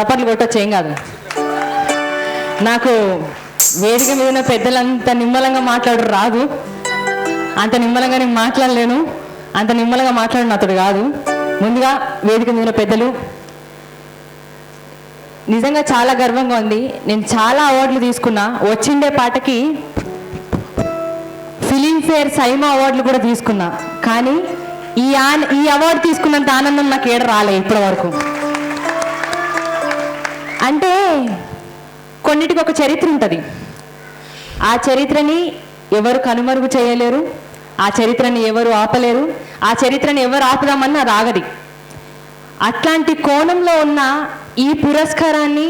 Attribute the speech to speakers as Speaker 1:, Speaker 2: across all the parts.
Speaker 1: చప్పట్లు కొట్టొచ్చు ఏం కాదు. నాకు వేదిక మీద ఉన్న పెద్దలంత నిమ్మలంగా మాట్లాడు రాదు. అంత నిమ్మలంగా నేను మాట్లాడలేను. అంత నిమ్మలంగా మాట్లాడిన అతడు కాదు. ముందుగా వేదిక మీద ఉన్న పెద్దలు. నిజంగా చాలా గర్వంగా ఉంది. నేను చాలా అవార్డులు తీసుకున్నా. వచ్చిండే పాటకి ఫిలింఫేర్ సైమా అవార్డులు కూడా తీసుకున్నా. కానీ ఈ ఆన్ ఈ అవార్డు తీసుకున్నంత ఆనందం నాకు ఏడ రాలే ఇప్పటి వరకు అంటే కొన్నిటికి ఒక చరిత్ర ఉంటుంది. ఆ చరిత్రని ఎవరు కనుమరుగు చేయలేరు ఆ చరిత్రని ఎవరు ఆపలేరు ఆ చరిత్రని ఎవరు ఆపుదామన్నా రాగది. అట్లాంటి కోణంలో ఉన్న ఈ పురస్కారాన్ని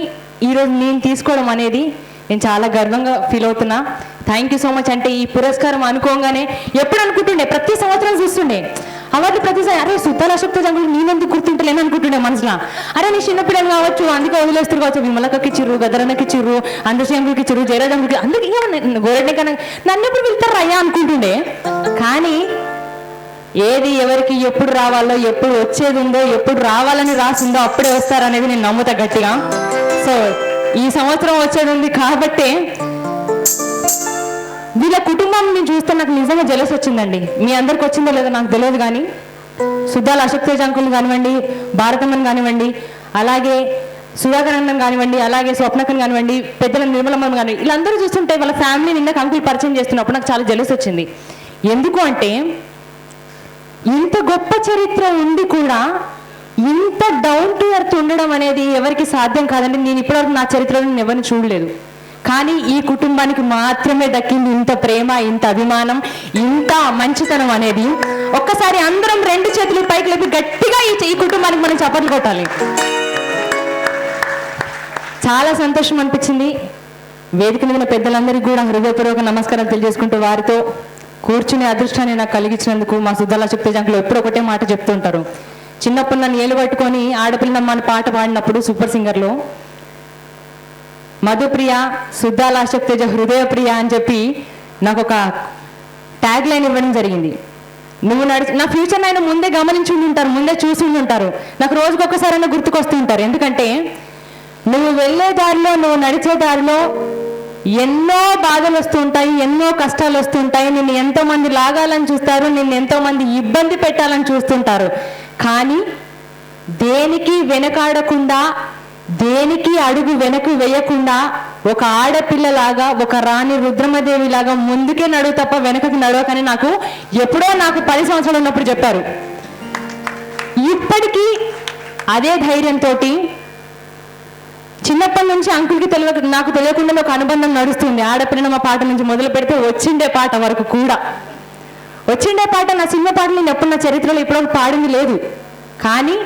Speaker 1: ఈరోజు నేను తీసుకోవడం అనేది నేను చాలా గర్వంగా ఫీల్ అవుతున్నా. థ్యాంక్ యూ సో మచ్ అంటే ఈ పురస్కారం అనుకోగానే ఎప్పుడు అనుకుంటుండే ప్రతి సంవత్సరం చూస్తుండే. అవార్డు ప్రతిసారి అరే శుద్ధాల అశోక్త జంగులు నేనెందుకు గుర్తుంటలేను అనుకుంటుండే మనసులో. అరే నీ చిన్నపిల్లలు కావచ్చు అందుకే వదిలేస్తారు కావచ్చు విమలకకి చిరు గదరన్నకి చిరు అందశ్యాంగులకి చిరు జయరాజంగులకి అందుకే గోరెడ్డి కన్నా నన్ను ఎప్పుడు వెళ్తారు అయ్యా అనుకుంటుండే. కానీ ఏది ఎవరికి ఎప్పుడు రావాలో ఎప్పుడు వచ్చేది ఉందో ఎప్పుడు రావాలని రాసిందో అప్పుడే వస్తారనేది నేను నమ్ముతా గట్టిగా. సో ఈ సంవత్సరం వచ్చేది ఉంది కాబట్టే వీళ్ళ కుటుంబాన్ని నేను చూస్తే నాకు నిజంగా జలస్ వచ్చిందండి. మీ అందరికి వచ్చిందో లేదో నాకు తెలియదు కానీ సుద్దాల అశోక్ తేజ్ అంకుల్ కానివ్వండి భారతమ్మన్ కానివ్వండి అలాగే సుధాకర్ అన్నం కానివ్వండి అలాగే స్వప్నకన్ కానివ్వండి పెద్దల నిర్మలమ్మ కానివ్వండి వీళ్ళందరూ చూస్తుంటే వాళ్ళ ఫ్యామిలీ నిన్న అంకుల్ పరిచయం చేస్తున్నప్పుడు నాకు చాలా జలస్ వచ్చింది. ఎందుకు అంటే ఇంత గొప్ప చరిత్ర ఉండి కూడా ఇంత డౌన్ టు ఎర్త్ ఉండడం అనేది ఎవరికి సాధ్యం కాదండి. నేను ఇప్పటివరకు నా చరిత్రలో నేను ఎవరిని చూడలేదు. కానీ ఈ కుటుంబానికి మాత్రమే దక్కింది ఇంత ప్రేమ ఇంత అభిమానం ఇంత మంచితనం అనేది. ఒక్కసారి అందరం రెండు చేతులు పైకి లేపి గట్టిగా ఈ కుటుంబానికి మనం చప్పట్లు కొట్టాలి. చాలా సంతోషం అనిపించింది. వేదిక మీద పెద్దలందరికీ కూడా హృదయపూర్వక నమస్కారాలు తెలియజేసుకుంటూ వారితో కూర్చునే అదృష్టాన్ని నాకు కలిగించినందుకు మా సుద్దాల శక్తిజంకులు ఎప్పుడు ఒకటే మాట చెప్తుంటారు చిన్నప్పుడు నన్ను ఏలు పట్టుకొని ఆడపిల్లమ్మ అని పాట పాడినప్పుడు సూపర్ సింగర్లో మధుప్రియ సుద్దాల హృదయప్రియ అని చెప్పి నాకు ఒక ట్యాగ్ లైన్ ఇవ్వడం జరిగింది. నువ్వు నడిచి నా ఫ్యూచర్ ఆయన ముందే గమనించి ఉంటారు ముందే చూసి ఉండి ఉంటారు నాకు రోజుకి ఒక్కసారైనా గుర్తుకొస్తూ ఉంటారు ఎందుకంటే నువ్వు వెళ్ళే దారిలో నువ్వు నడిచే దారిలో ఎన్నో బాధలు వస్తుంటాయి ఎన్నో కష్టాలు వస్తుంటాయి. నిన్ను ఎంతోమంది లాగాలని చూస్తారు నిన్ను ఎంతోమంది ఇబ్బంది పెట్టాలని చూస్తుంటారు. కానీ దేనికి వెనకాడకుండా దేనికి అడుగు వెనక్కి వేయకుండా ఒక ఆడపిల్లలాగా ఒక రాణి రుద్రమదేవి లాగా ముందుకే నడువు తప్ప వెనకకి నడవకని నాకు ఎప్పుడో నాకు పది సంవత్సరాలు ఉన్నప్పుడు చెప్పారు. ఇప్పటికీ అదే ధైర్యంతో చిన్నప్పటి నుంచి అంకుల్కి తెలియక నాకు తెలియకుండా ఒక అనుబంధం నడుస్తుంది. ఆడపిల్లన మా పాట నుంచి మొదలు పెడితే వచ్చిండే పాట వరకు కూడా. వచ్చిండే పాట నా సినిమా పాట నేను ఎప్పుడు నా చరిత్రలో ఇప్పుడు పాడింది లేదు. కానీ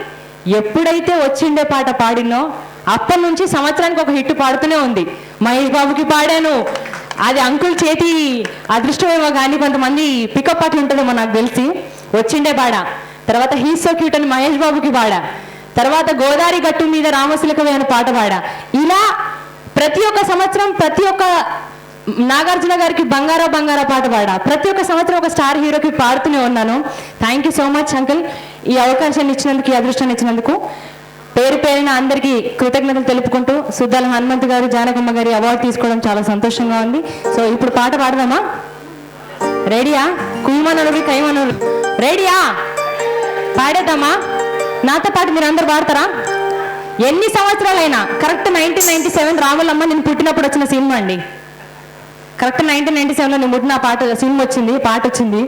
Speaker 1: ఎప్పుడైతే వచ్చిండే పాట పాడినో అప్పటి నుంచి సంవత్సరానికి ఒక హిట్ పాడుతూనే ఉంది. మహేష్ బాబుకి పాడాను. అది అంకుల్ చేతి అదృష్టమేమో కానీ కొంతమంది పికప్ పాటలు ఉంటుందేమో నాకు తెలిసి. వచ్చిండే పాడ. తర్వాత హీ సో క్యూట్ అని మహేష్ బాబుకి పాడా. తర్వాత గోదావరి గట్టు మీద రామశిలకవి అని పాట పాడా. ఇలా ప్రతి ఒక్క సంవత్సరం ప్రతి ఒక్క నాగార్జున గారికి బంగారా బంగారా పాట పాడా. ప్రతి ఒక్క సంవత్సరం ఒక స్టార్ హీరోకి పాడుతూనే ఉన్నాను. Thank you so much uncle ఈ అవకాశాన్ని ఇచ్చినందుకు ఈ అదృష్టాన్ని ఇచ్చినందుకు. పేరు పేరిన అందరికీ కృతజ్ఞతలు తెలుపుకుంటూ సుద్దాల హనుమంత్ గారు జానకమ్మ గారి అవార్డు తీసుకోవడం చాలా సంతోషంగా ఉంది. సో ఇప్పుడు పాట పాడదామా? రెడీయా కుయ్యమనుడు కైమనుడు రెడీయా పాడేద్దామా? నాతో పాటు మీరు అందరు పాడతారా? ఎన్ని సంవత్సరాలైనా? Correct nineteen ninety seven Ramulamma నేను పుట్టినప్పుడు వచ్చిన సినిమా అండి. కరెక్ట్ నైన్టీన్ నైన్టీ సెవెన్లో నేను పుట్టిన పాట సినిమా వచ్చింది పాట వచ్చింది.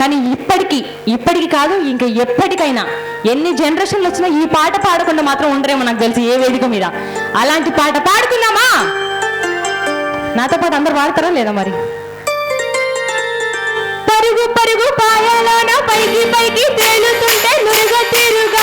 Speaker 1: కానీ ఇప్పటికీ ఇప్పటికి కాదు ఇంకా ఎప్పటికైనా ఎన్ని జనరేషన్లు వచ్చినా ఈ పాట పాడకుండా మాత్రం ఉండరేమో నాకు తెలిసి ఏ వేదిక మీద. అలాంటి పాట పాడుకుందామా నాతో పాటు అందరు పాడతారా లేదా మరి? పరుగు పరుగు పాయలోన పైకి పైకి తేలుతుంటే నురుగ తిరుగా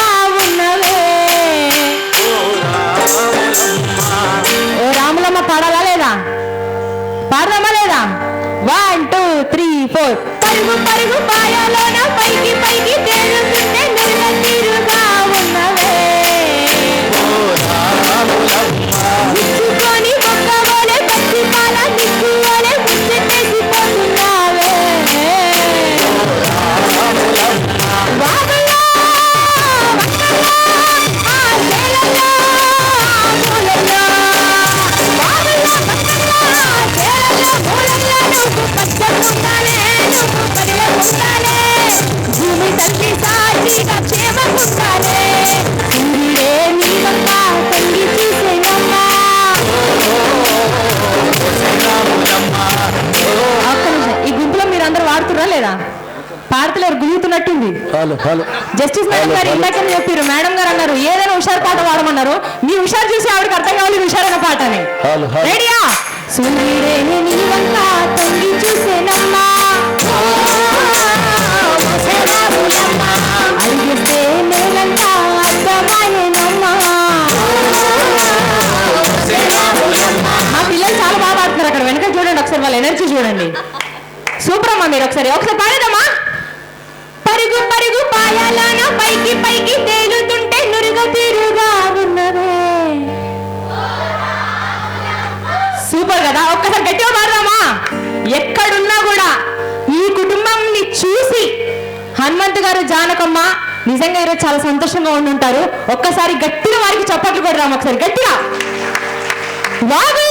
Speaker 1: జస్టిస్ మేడం గారు ఇందాక చెప్పారు మేడం గారు అన్నారు ఏదైనా హుషారు పాట పాడమన్నారు. మీ హుషారు చూసి ఆవిడకి అర్థం కావాలి ఇది హుషారైన పాట అని రెడీయా సూర్యుడే నీ వంక తొంగి చూసేనమ్మా. అడిగితే నేలంతా అర్థమాయేనమ్మా మా పిల్లలు చాలా బాగా పాడుతున్నారు అక్కడ. వెనక చూడండి ఒకసారి వాళ్ళ ఎనర్జీ చూడండి. సూపర్ అమ్మా మీరు ఒకసారి. ఒకసారి పాడేదమ్మా ఎక్కడున్నా కూడా ఈ కుటుంబంని చూసి హనుమంత్ గారు జానకమ్మ నిజంగా ఈరోజు చాలా సంతోషంగా ఉండుంటారు. ఒక్కసారి గట్టిగా వారికి చప్పట్లు కొడరాము ఒకసారి. గట్టిగా. వాగుల్లో,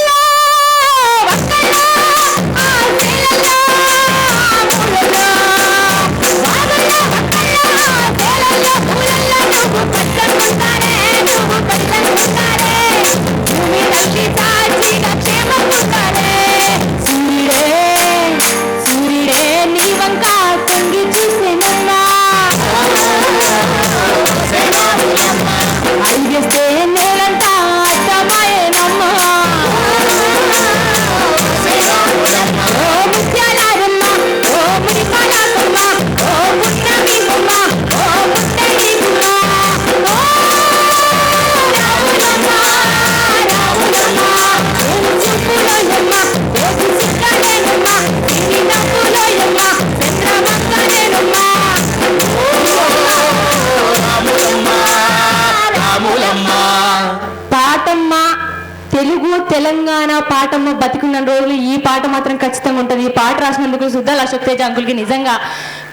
Speaker 1: బతికున్న రోజులు ఈ పాట మాత్రం ఖచ్చితంగా ఉంటుంది. ఈ పాట రాసినందుకు సుద్దాల అశోక్ తేజ అంకుల్కి నిజంగా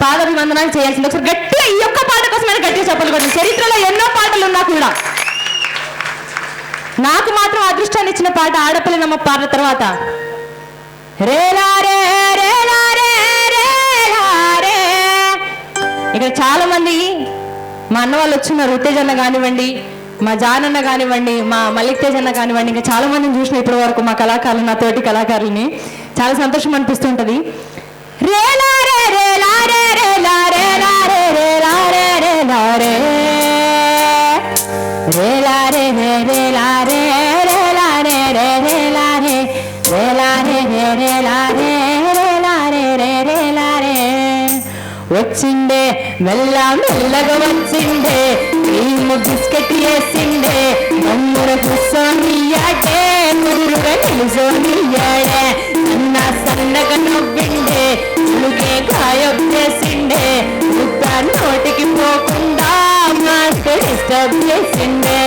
Speaker 1: పాదాభివందనాలు చేయాల్సింది. ఒకసారి గట్టిగా ఈ ఒక్క పాట కోసమైనా గట్టిగా చెప్పాలి కొన్ని చరిత్రలో ఎన్నో పాటలు ఉన్నా కూడా నాకు మాత్రం అదృష్టాన్ని ఇచ్చిన పాట ఆడపిల్లనమ్మ పాట తర్వాత ఇక్కడ చాలా మంది మా అన్న వాళ్ళు వచ్చిన ఉత్తేజ్ కానివ్వండి మా జాన్ అన్న కానివ్వండి మా మల్లిక్ తేజ్ అన్న కానివ్వండి ఇంకా చాలా మందిని చూసిన ఇప్పటి వరకు మా కళాకారులు నా తోటి కళాకారుల్ని చాలా సంతోషం అనిపిస్తుంటది లారే రే రే రే రే వచ్చిండే మెల్ల మెల్లగా వచ్చిండే క్రీమ్ బిస్కెట్ వేసిండే మమ్ముర కూర్చోనియాడే ముదురుగా నిలుచోనియాడే అన్న సన్నగా నవ్విండే చులుగే గాయం చేసిండే ముద్ద నోటికి పోకుండా మాస్క్ డిస్టర్బ్ చేసిండే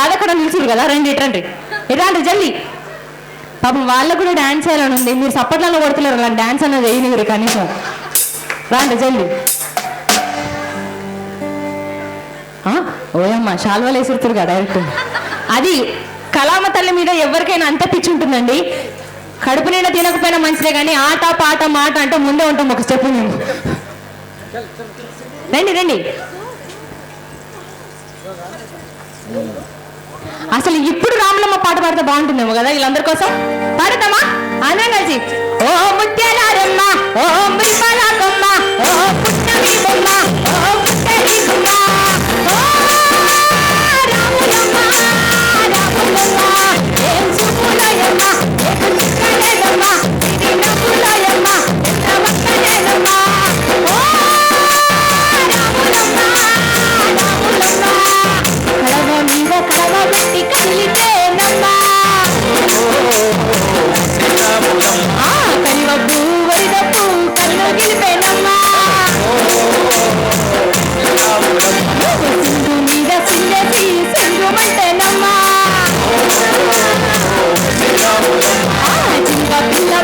Speaker 1: ఏదో కూడా నిలుచురు కదా రండి ఇట్రండి ఇరాండి జల్లి. పాపం వాళ్ళకు కూడా డాన్స్ చేయాలని ఉంది. మీరు సప్పట్లలో కొడుతున్నారు అలా డాన్స్ అన్నది వేయనివ్వరు కనీసం. రాండి జల్లి. ఆ, ఓయమ్మ షాల్వాలు వేసిరుతారు కదా డైరెక్ట్ అది కలామ తల్లి మీద ఎవరికైనా అంత పిచ్చి ఉంటుందండి. కడుపు నిండా తినకపోయినా మంచిదే కానీ ఆట పాట మాట అంటే ముందే ఉంటాం ఒక స్టెప్ మేము రండి రండి. అసలు ఇప్పుడు రాములమ్మ పాట పాడితే బాగుంటుందేమో కదా వీళ్ళందరి కోసం?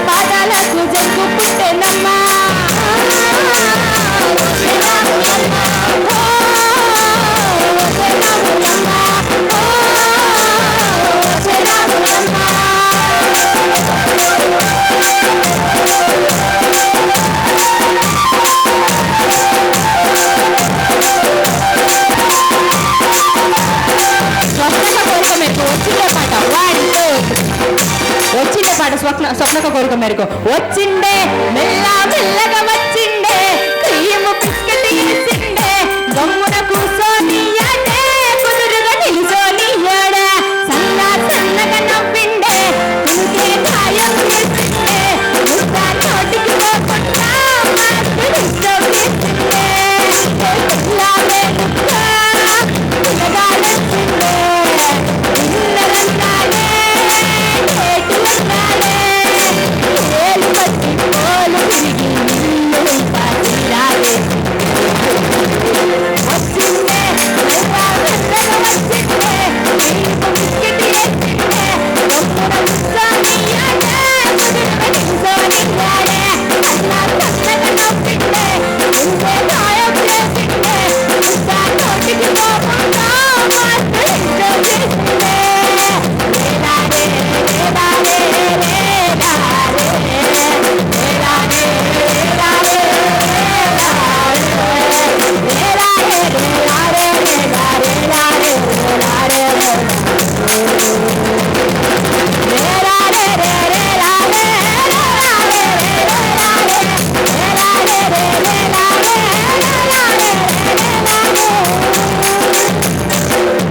Speaker 1: బాధలకు జగ్గు పుట్టేనమ్మా. స్వప్న స్వప్నక కోరిక మేరకు. వచ్చిండే మెల్ల మెల్లగా